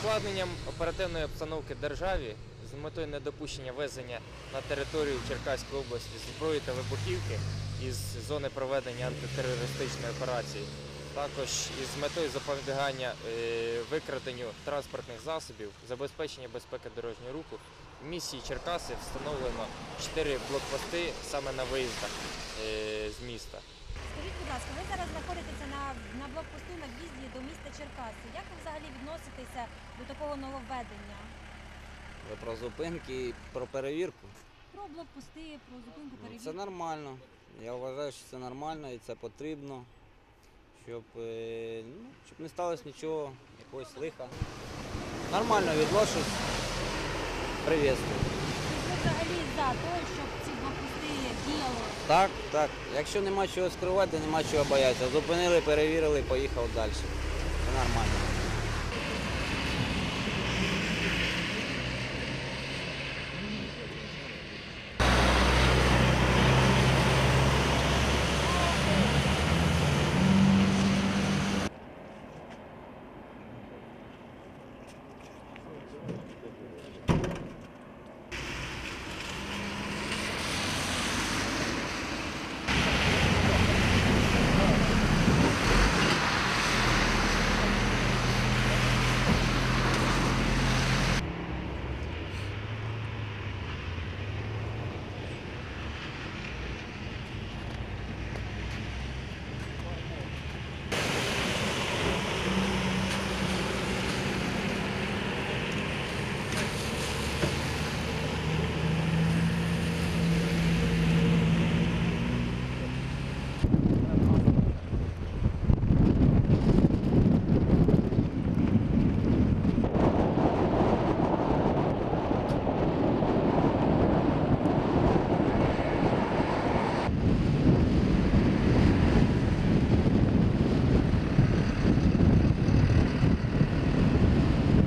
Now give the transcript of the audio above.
ускладненням оперативної обстановки державі з метою недопущення везення на територію Черкаської області зброї та вибухівки із зони проведення антитерористичної операції, також із метою запобігання е, викраденню транспортних засобів, забезпечення безпеки дорожнього руху, в місії Черкаси встановлено 4 блокпости саме на виїздах е, з міста. Скажіть, будь ласка, ви зараз знаходитеся на, на блокпосту на в'їзді до міста Черкаси. Як взагалі відноситеся до такого нововведення? Ви про зупинки і про перевірку. Про блокпости, про зупинку Ну, перевірки? Це нормально. Я вважаю, що це нормально і це потрібно, щоб, е, ну, щоб не сталося нічого, якогось лиха. Нормально відношусь. Приветствую. Ви взагалі за те, щоб ці блокпости діяли? Так, так. Якщо нема чого скривати, нема чого боятися. Зупинили, перевірили, поїхав далі. Це нормально.